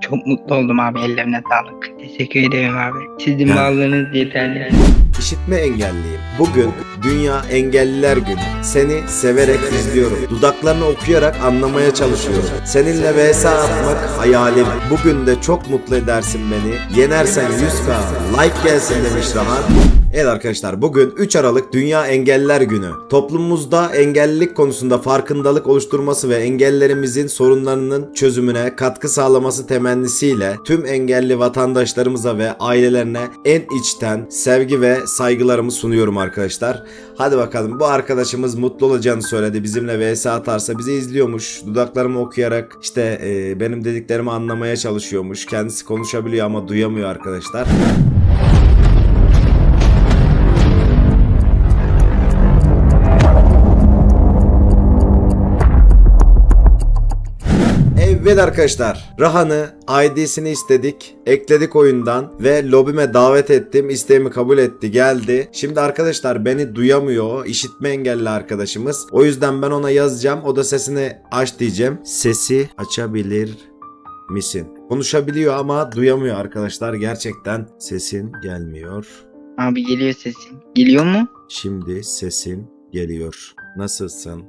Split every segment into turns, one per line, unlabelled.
Çok mutlu oldum abi ellerine sağlık. Teşekkür ederim abi. Sizin varlığınız yeterli.
İşitme engelliyim. Bugün Dünya Engelliler Günü. Seni severek izliyorum. Dudaklarını okuyarak anlamaya çalışıyorum. Seninle vs atmak hayalim. Bugün de çok mutlu edersin beni. Yenersen 100k like gelsin demiş Rahan. Evet arkadaşlar bugün 3 Aralık Dünya Engelliler Günü. Toplumumuzda engellilik konusunda farkındalık oluşturması ve engellerimizin sorunlarının çözümüne katkı sağlaması temennisiyle tüm engelli vatandaşlarımıza ve ailelerine en içten sevgi ve saygılarımı sunuyorum arkadaşlar. Hadi bakalım bu arkadaşımız mutlu olacağını söyledi. Bizimle vs atarsa bizi izliyormuş. Dudaklarımı okuyarak işte e, benim dediklerimi anlamaya çalışıyormuş. Kendisi konuşabiliyor ama duyamıyor arkadaşlar. Evet arkadaşlar Rahan'ı ID'sini istedik ekledik oyundan ve lobime davet ettim isteğimi kabul etti geldi. Şimdi arkadaşlar beni duyamıyor işitme engelli arkadaşımız. O yüzden ben ona yazacağım o da sesini aç diyeceğim. Sesi açabilir misin? Konuşabiliyor ama duyamıyor arkadaşlar gerçekten sesin gelmiyor.
Abi geliyor sesin. Geliyor mu?
şimdi sesin geliyor. Nasılsın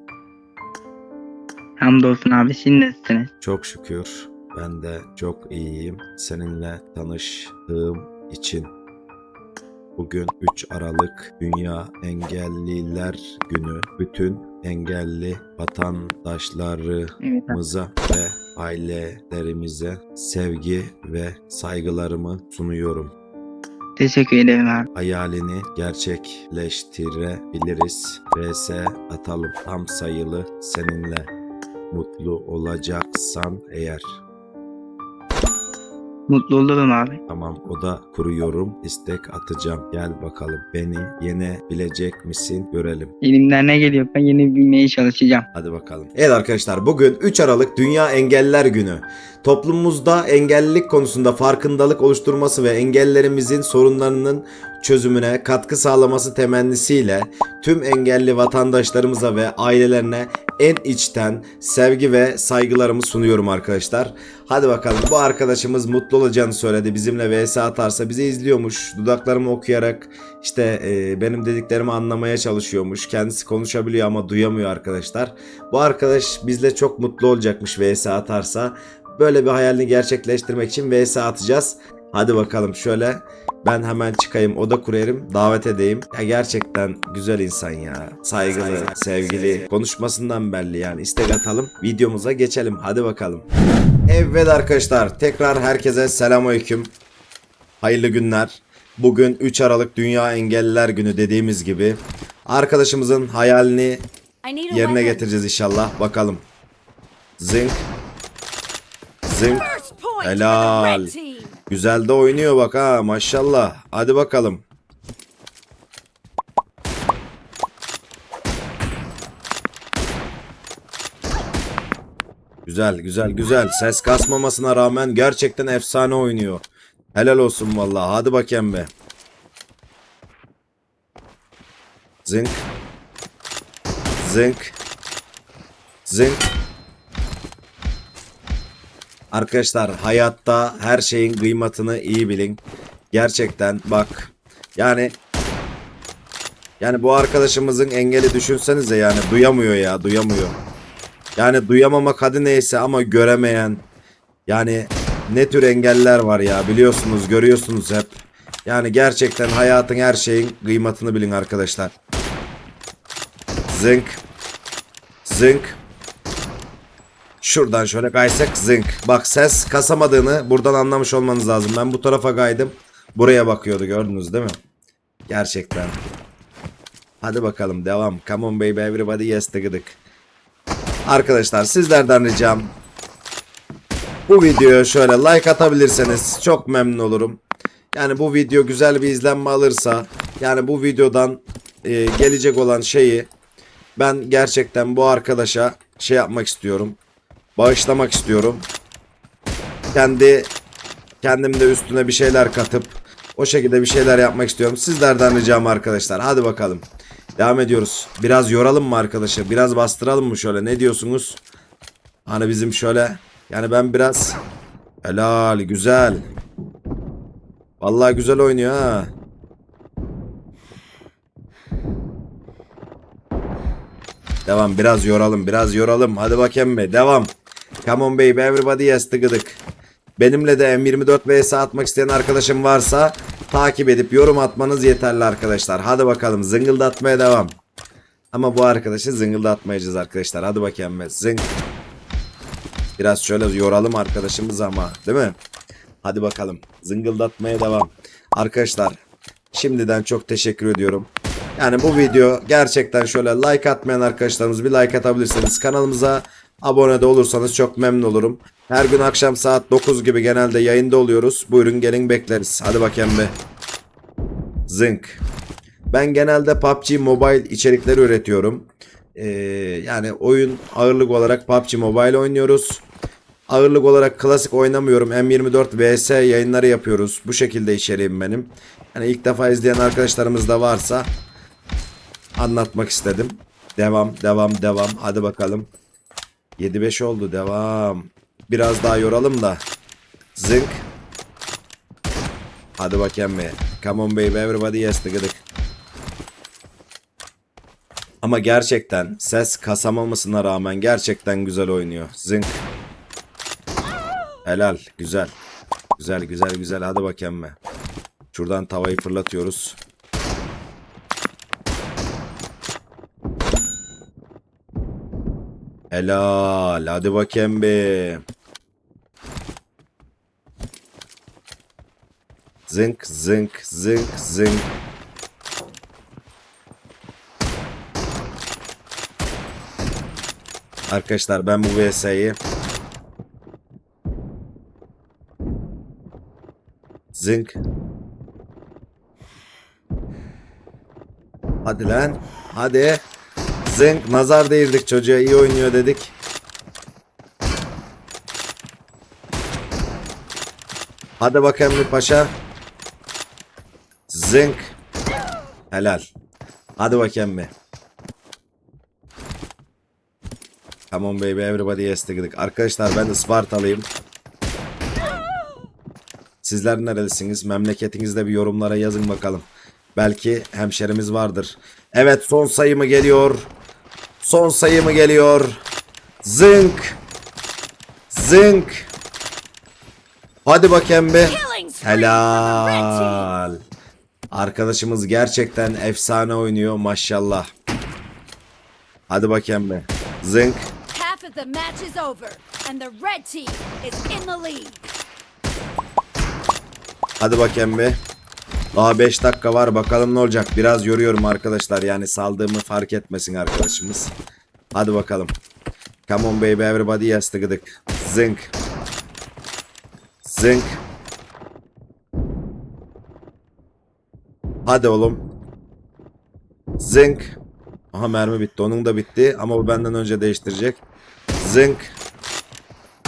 Hamdolsun abi siz nasılsınız?
Çok şükür ben de çok iyiyim. Seninle tanıştığım için. Bugün 3 Aralık Dünya Engelliler Günü. Bütün engelli vatandaşlarımıza ve ailelerimize sevgi ve saygılarımı sunuyorum.
Teşekkür ederim abi.
Hayalini gerçekleştirebiliriz. VS atalım tam sayılı seninle mutlu olacaksan eğer.
Mutlu olurum abi.
Tamam oda kuruyorum istek atacağım gel bakalım beni yenebilecek misin görelim.
Elimden ne geliyor ben yeni bilmeye çalışacağım.
Hadi bakalım. Evet arkadaşlar bugün 3 Aralık Dünya Engelliler Günü. Toplumumuzda engellilik konusunda farkındalık oluşturması ve engellerimizin sorunlarının çözümüne katkı sağlaması temennisiyle tüm engelli vatandaşlarımıza ve ailelerine en içten sevgi ve saygılarımı sunuyorum arkadaşlar. Hadi bakalım bu arkadaşımız mutlu olacağını söyledi. Bizimle vs atarsa bizi izliyormuş. Dudaklarımı okuyarak işte e, benim dediklerimi anlamaya çalışıyormuş. Kendisi konuşabiliyor ama duyamıyor arkadaşlar. Bu arkadaş bizle çok mutlu olacakmış vs atarsa. Böyle bir hayalini gerçekleştirmek için vs atacağız. Hadi bakalım şöyle ben hemen çıkayım oda kurarım davet edeyim. Ya gerçekten güzel insan ya. Saygılı, sevgili. Konuşmasından belli yani. İstek atalım. Videomuza geçelim. Hadi bakalım. Evet arkadaşlar tekrar herkese selamünaleyküm. Hayırlı günler. Bugün 3 Aralık Dünya Engelliler Günü dediğimiz gibi arkadaşımızın hayalini yerine getireceğiz inşallah. Bakalım.
First point
Helal. Güzel de oynuyor bak ha maşallah. Hadi bakalım. Güzel güzel güzel. Ses kasmamasına rağmen gerçekten efsane oynuyor. Helal olsun vallahi. Hadi bakayım be. Zınk. Zınk. Zınk. Arkadaşlar hayatta her şeyin kıymetini iyi bilin. Gerçekten bak. Yani yani bu arkadaşımızın engeli düşünsenize yani duyamıyor ya duyamıyor. Yani duyamamak hadi neyse ama göremeyen yani ne tür engeller var ya biliyorsunuz görüyorsunuz hep. Yani gerçekten hayatın her şeyin kıymetini bilin arkadaşlar. Zınk. Zınk. Şuradan şöyle kaysak zınk. Bak ses kasamadığını buradan anlamış olmanız lazım. Ben bu tarafa kaydım. Buraya bakıyordu gördünüz değil mi? Gerçekten. Hadi bakalım devam. Come on baby everybody yes the gıdık. Arkadaşlar sizlerden ricam bu videoya şöyle like atabilirseniz çok memnun olurum. Yani bu video güzel bir izlenme alırsa yani bu videodan e, gelecek olan şeyi ben gerçekten bu arkadaşa şey yapmak istiyorum. Bağışlamak istiyorum. Kendi kendim de üstüne bir şeyler katıp o şekilde bir şeyler yapmak istiyorum. Sizlerden ricam arkadaşlar. Hadi bakalım. Devam ediyoruz. Biraz yoralım mı arkadaşı? Biraz bastıralım mı şöyle? Ne diyorsunuz? Hani bizim şöyle yani ben biraz Helal güzel. Vallahi güzel oynuyor ha. Devam biraz yoralım biraz yoralım. Hadi bakayım be devam. Come on baby everybody yes tıgıdık. Benimle de M24 vs atmak isteyen arkadaşım varsa takip edip yorum atmanız yeterli arkadaşlar. Hadi bakalım zıngıldatmaya devam. Ama bu arkadaşı zıngıldatmayacağız arkadaşlar. Hadi bakayım be zıng. Biraz şöyle yoralım arkadaşımız ama değil mi? Hadi bakalım zıngıldatmaya devam. Arkadaşlar şimdiden çok teşekkür ediyorum. Yani bu video gerçekten şöyle like atmayan arkadaşlarımız bir like atabilirseniz kanalımıza abone de olursanız çok memnun olurum. Her gün akşam saat 9 gibi genelde yayında oluyoruz. Buyurun gelin bekleriz. Hadi bakayım be. Zınk. Ben genelde PUBG Mobile içerikleri üretiyorum. Ee, yani oyun ağırlık olarak PUBG Mobile oynuyoruz. Ağırlık olarak klasik oynamıyorum. M24 VS yayınları yapıyoruz. Bu şekilde içeriğim benim. Yani ilk defa izleyen arkadaşlarımız da varsa anlatmak istedim. Devam, devam, devam. Hadi bakalım. 7-5 oldu. Devam. Biraz daha yoralım da. Zınk. Hadi bakayım be. Come on baby everybody yes tıgıdık. Ama gerçekten ses kasamamasına rağmen gerçekten güzel oynuyor. Zınk. Helal. Güzel. Güzel güzel güzel. Hadi bakayım be. Şuradan tavayı fırlatıyoruz. Helal. Hadi bakayım be. Zınk zınk zınk zınk. Arkadaşlar ben bu VS'yi Zınk. Hadi lan. Hadi. Zınk. Nazar değirdik çocuğa. iyi oynuyor dedik. Hadi bakayım bir paşa. Zınk. Helal. Hadi bakayım bir. Come on baby everybody yes tıkıdık. Arkadaşlar ben Ispartalıyım. Sizler nerelisiniz? Memleketinizde bir yorumlara yazın bakalım. Belki hemşerimiz vardır. Evet son sayı mı geliyor? Son sayı mı geliyor? Zınk. Zınk. Hadi bakayım be. Helal. Arkadaşımız gerçekten efsane oynuyor maşallah. Hadi bakayım be. Zınk. Hadi bakayım be. Daha 5 dakika var bakalım ne olacak. Biraz yoruyorum arkadaşlar yani saldığımı fark etmesin arkadaşımız. Hadi bakalım. Come on baby everybody yes tıkıdık. Zınk. Zınk. Hadi oğlum. Zınk. Aha mermi bitti. Onun da bitti ama bu benden önce değiştirecek. Zınk.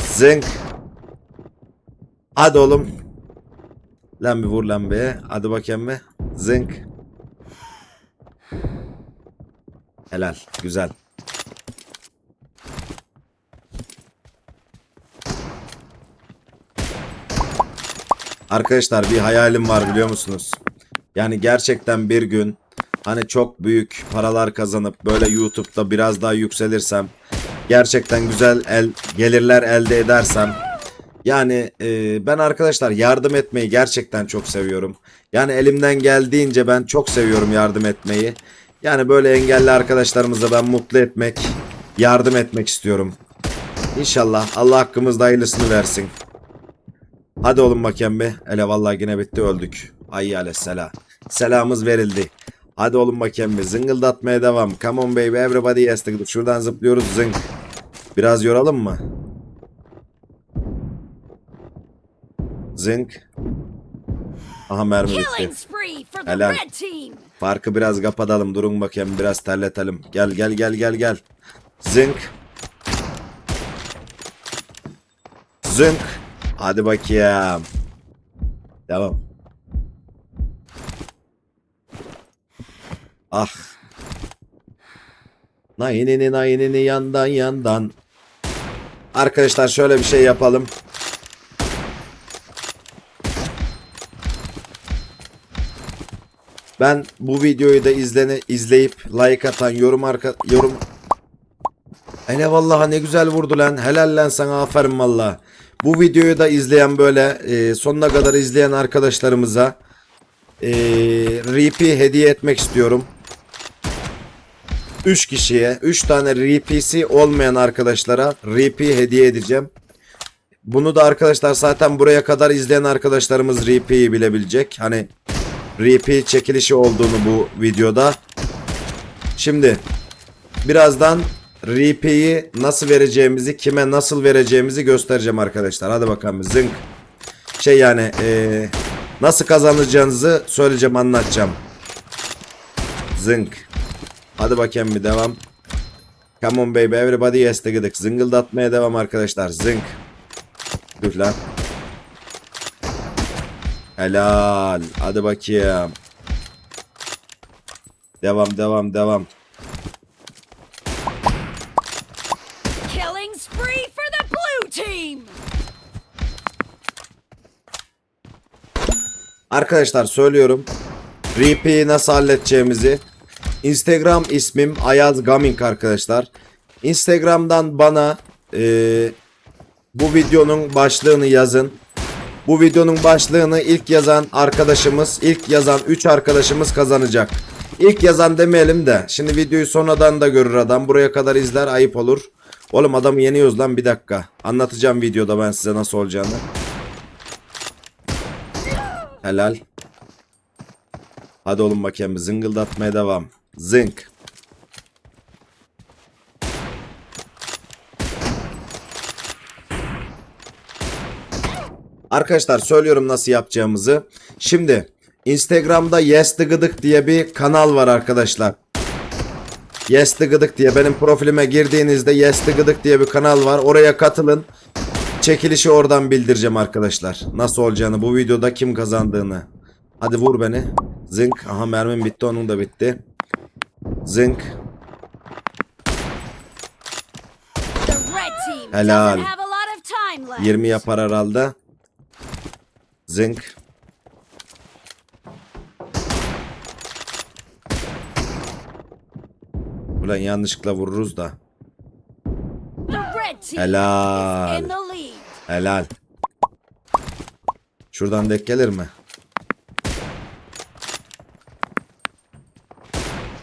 Zınk. Hadi oğlum. Lan bir vur lan be. Hadi bakayım be. Zınk. Helal. Güzel. Arkadaşlar bir hayalim var biliyor musunuz? Yani gerçekten bir gün hani çok büyük paralar kazanıp böyle YouTube'da biraz daha yükselirsem gerçekten güzel el gelirler elde edersem yani e, ben arkadaşlar yardım etmeyi gerçekten çok seviyorum. Yani elimden geldiğince ben çok seviyorum yardım etmeyi. Yani böyle engelli arkadaşlarımıza ben mutlu etmek, yardım etmek istiyorum. İnşallah Allah hakkımızda hayırlısını versin. Hadi oğlum bakayım be. Hele vallahi yine bitti öldük. Ay aleyhisselam. Selamımız verildi. Hadi oğlum bakayım be. Zıngıldatmaya devam. Come on baby everybody yes. Şuradan zıplıyoruz zınk. Biraz yoralım mı? Zınk. Aha mermi bitti. Helal. Farkı biraz kapatalım. Durun bakayım biraz terletelim. Gel gel gel gel gel. Zınk. Zınk. Hadi bakayım. Devam. Ah. Nayinini nayinini yandan yandan. Arkadaşlar şöyle bir şey yapalım. Ben bu videoyu da izlene, izleyip like atan yorum arka yorum Hele vallahi ne güzel vurdu lan. Helal lan sana aferin valla. Bu videoyu da izleyen böyle e, sonuna kadar izleyen arkadaşlarımıza e, RP hediye etmek istiyorum. 3 kişiye 3 tane RP'si olmayan arkadaşlara RP hediye edeceğim. Bunu da arkadaşlar zaten buraya kadar izleyen arkadaşlarımız RP'yi bilebilecek. Hani RP çekilişi olduğunu bu videoda. Şimdi birazdan RP'yi nasıl vereceğimizi, kime nasıl vereceğimizi göstereceğim arkadaşlar. Hadi bakalım zınk. Şey yani eee, nasıl kazanacağınızı söyleyeceğim, anlatacağım. Zınk. Hadi bakayım bir devam. Come on baby everybody yes gıdık. Zıngıldatmaya devam arkadaşlar. Zınk. Dur lan. Helal. Hadi bakayım. Devam devam devam.
Killing spree for the blue team!
Arkadaşlar söylüyorum. RP'yi nasıl halledeceğimizi. Instagram ismim Ayaz Gaming arkadaşlar. Instagram'dan bana eee, bu videonun başlığını yazın. Bu videonun başlığını ilk yazan arkadaşımız, ilk yazan 3 arkadaşımız kazanacak. İlk yazan demeyelim de. Şimdi videoyu sonradan da görür adam. Buraya kadar izler ayıp olur. Oğlum adamı yeniyoruz lan bir dakika. Anlatacağım videoda ben size nasıl olacağını. Helal. Hadi oğlum bakayım zıngıldatmaya devam. Zınk. Arkadaşlar söylüyorum nasıl yapacağımızı. Şimdi Instagram'da Yes the Gıdık diye bir kanal var arkadaşlar. Yes the Gıdık diye benim profilime girdiğinizde Yes the Gıdık diye bir kanal var. Oraya katılın. Çekilişi oradan bildireceğim arkadaşlar. Nasıl olacağını bu videoda kim kazandığını. Hadi vur beni. Zınk. Aha mermim bitti onun da bitti. Zınk. Helal.
doesn't have a lot of time left.
20 yapar herhalde. Zınk. Ulan yanlışlıkla vururuz da. Helal. Helal. Şuradan dek gelir mi?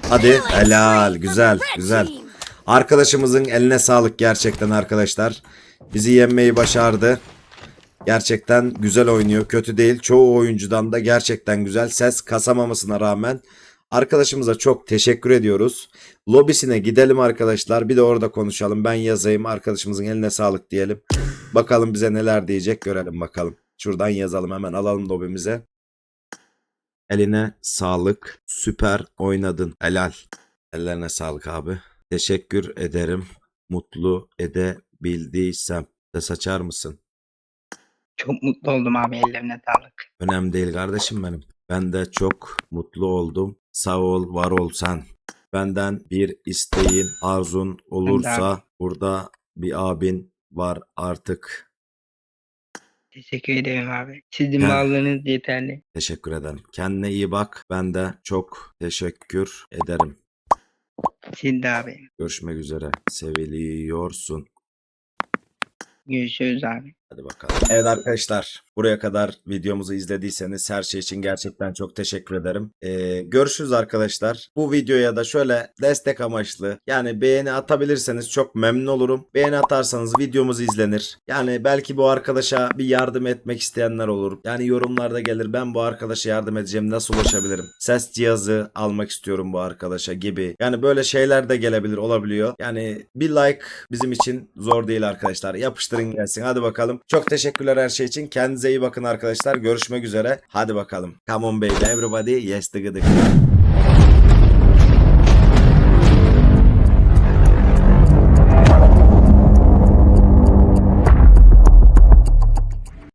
Hadi helal güzel güzel. Arkadaşımızın eline sağlık gerçekten arkadaşlar. Bizi yenmeyi başardı. Gerçekten güzel oynuyor. Kötü değil. Çoğu oyuncudan da gerçekten güzel. Ses kasamamasına rağmen arkadaşımıza çok teşekkür ediyoruz. Lobisine gidelim arkadaşlar. Bir de orada konuşalım. Ben yazayım. Arkadaşımızın eline sağlık diyelim. Bakalım bize neler diyecek görelim bakalım. Şuradan yazalım hemen alalım lobimize. Eline sağlık. Süper oynadın. Helal. Ellerine sağlık abi. Teşekkür ederim. Mutlu edebildiysem. Ses açar mısın?
Çok mutlu oldum abi ellerine sağlık.
Önemli değil kardeşim benim. Ben de çok mutlu oldum. Sağ ol, var ol sen. Benden bir isteğin, arzun olursa burada bir abin var artık.
Teşekkür ederim abi. Sizin varlığınız yeterli.
Teşekkür ederim. Kendine iyi bak. Ben de çok teşekkür ederim.
Siz de abi.
Görüşmek üzere. Seviliyorsun.
Görüşürüz abi.
Hadi bakalım. Evet arkadaşlar buraya kadar videomuzu izlediyseniz her şey için gerçekten çok teşekkür ederim. Ee, görüşürüz arkadaşlar. Bu videoya da şöyle destek amaçlı yani beğeni atabilirseniz çok memnun olurum. Beğeni atarsanız videomuz izlenir. Yani belki bu arkadaşa bir yardım etmek isteyenler olur. Yani yorumlarda gelir ben bu arkadaşa yardım edeceğim nasıl ulaşabilirim? Ses cihazı almak istiyorum bu arkadaşa gibi. Yani böyle şeyler de gelebilir olabiliyor. Yani bir like bizim için zor değil arkadaşlar. Yapıştırın gelsin hadi bakalım. Çok teşekkürler her şey için. Kendinize iyi bakın arkadaşlar. Görüşmek üzere. Hadi bakalım. Come on baby everybody. Yes the gıdık.